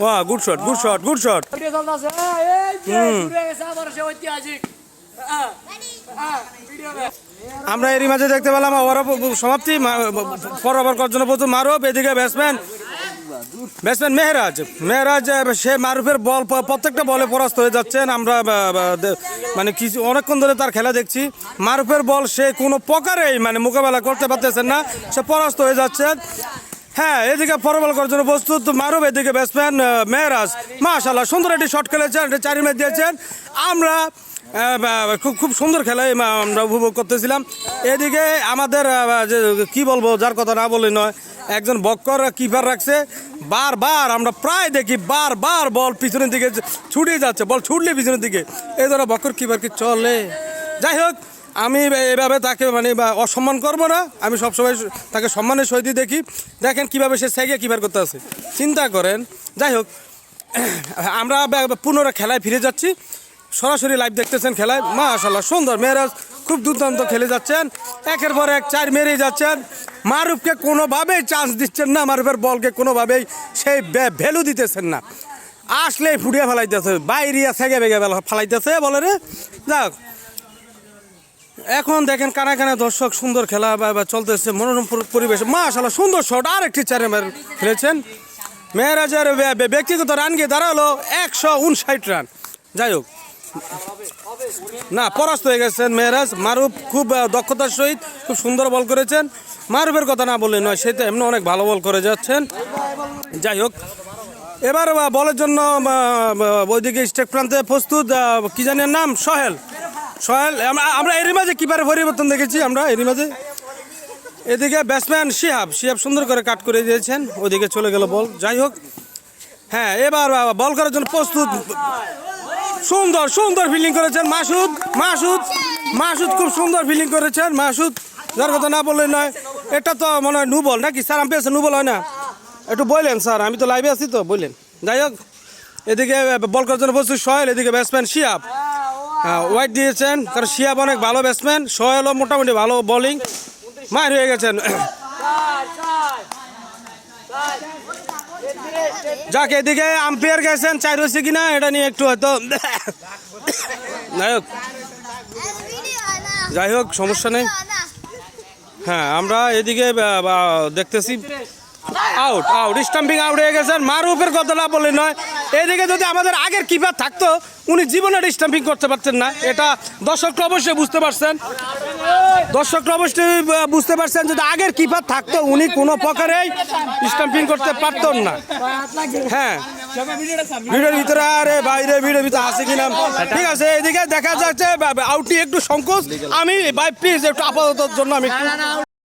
ওয়া good shot good shot good shot আমরা এরই মাঝে দেখতে পেলাম ওভার সমাপ্তি। ফরওভার করার জন্য প্রথম মারুফ এদিকে ব্যাটসম্যান ব্যাটসম্যান মেহরাজ মেহরাজ সে মারুফের বল প্রত্যেকটা বলে পরাস্ত হয়ে যাচ্ছেন আমরা মানে কিছু অনেকক্ষণ ধরে তার খেলা দেখছি। মারুফের বল সে কোনো প্রকারেই মানে মোকাবেলা করতে পারতেছেন না। সে পরাস্ত হয়ে যাচ্ছেন হ্যাঁ এদিকে ফরবল করার জন্য প্রস্তুত মারুফ, এদিকে ব্যাটসম্যান মেহরাজ। মাশাল্লাহ সুন্দর একটি শট খেলেছেন একটি চারি ম্যাচ দিয়েছেন। আমরা খুব খুব সুন্দর খেলা আমরা উপভোগ করতেছিলাম। এদিকে আমাদের যে, কি বলব, যার কথা না বলে নয়, একজন বক্কর কিপার রাখছে। বারবার, আমরা প্রায় দেখি, বারবার বল পিছনের দিকে ছুটে যাচ্ছে, বল ছুটলে পিছনের দিকে। এই ধরো বক্কর কিপার কি চলে? যাই হোক আমি এভাবে তাকে মানে অসম্মান করব না। আমি সবসময় তাকে সম্মানের সহিত দেখি। দেখেন কীভাবে সে সেগে কিপার করতে আছে। চিন্তা করেন, যাই হোক, আমরা পুনরায় খেলায় ফিরে যাচ্ছি। সরাসরি লাইভ দেখতেছেন খেলায়। মাশাল্লাহ সুন্দর। মেয়েরাজ খুব দুর্দান্ত খেলে যাচ্ছেন। একের পর এক চার মেরেই যাচ্ছেন। মারুফকে কোনোভাবেই চান্স দিচ্ছেন না। মারুফের বলকে কোনোভাবেই সেই ভ্যালু দিতেছেন না। আসলে ফুটিয়ে ফেলাইতেছে। বাইরিয়া সেগে বেগে ফেলাইতেছে বলে রে। যাক এখন দেখেন কানা কানা দর্শক সুন্দর খেলা বা চলতেছে, মনোরম পরি- পরিবেশ। মাশাল্লাহ সুন্দর শট আর একটি চারে খেলেছেন বে- ব্যক্তিগত রান গিয়ে দাঁড়াল একশো উনষাট রান যাই হোক। না, পরাস্ত হয়ে গেছেন মেহরাজ। মারুফ খুব দক্ষতার সহিত খুব সুন্দর বল করেছেন। মারুফের কথা না বললে নয়, সে তো এমনি অনেক ভালো বল করে যাচ্ছেন। যাই হোক। এবার বলের জন্য ওইদিকে স্টেক প্রান্তে প্রস্তুত কি জানি নাম? সোহেল। সোহেল, আমরা- এরই মাঝে কিপারে পরিবর্তন দেখেছি আমরা, এরই মাঝে। এদিকে ব্যাটসম্যান শিহাব শিহাব সুন্দর করে কাট করে দিয়েছেন ওইদিকে চলে গেল বল যাই হোক হ্যাঁ এবার বল করার জন্য প্রস্তুত। সুন্দর সুন্দর ফিল্ডিং করেছেন মাসুদ মাসুদ মাসুদ খুব সুন্দর ফিল্ডিং করেছেন, মাসুদ। যার কথা না বললে নয়, এটা তো মনে হয় নুবল নাকি? স্যার, আমি পেয়েছে নুবল হয় না। একটু বললেন স্যার, আমি তো লাইভে আছি তো, বললেন। যাই হোক, এদিকে বল করার জন্য প্রস্তুত সোহেল, এদিকে ব্যাটসম্যান শিয়াব ওয়াইট দিয়েছেন। কারণ শিয়াব অনেক ভালো ব্যাটসম্যান সোহেলও মোটামুটি ভালো বোলিং মার হয়ে গেছেন। যাক, এদিকে আম্পায়ার গেছেন চাই রয়েছে কিনা, এটা নিয়ে একটু হয়তো যাই হোক। যাই হোক, সমস্যা নেই। হ্যাঁ আমরা এদিকে দেখতেছি। আউট আউট স্টাম্পিং আউট হয়ে গেছেন মারুফের কথাটা বলে নয়। এদিকে যদি আমাদের আগের কিপার থাকতো, উনি জীবনে স্টাম্পিং করতে পারতেন না। এটা দর্শকরা অবশ্যই বুঝতে পারছেন। দর্শকরা অবশ্যই বুঝতে পারছেন যদি আগের কিপার থাকতো, উনি কোনো প্রকারেই স্টাম্পিং করতে পারতেন না। হ্যাঁ। ভিড়ের ভিতরে, আরে বাইরে ভিড়ের ভিতরে আছে কিনা? ঠিক আছে, এদিকে দেখা যাচ্ছে আউটটি একটু সংকোচ। আমি বাই প্লিজ একটু আপাতত জন্য আমি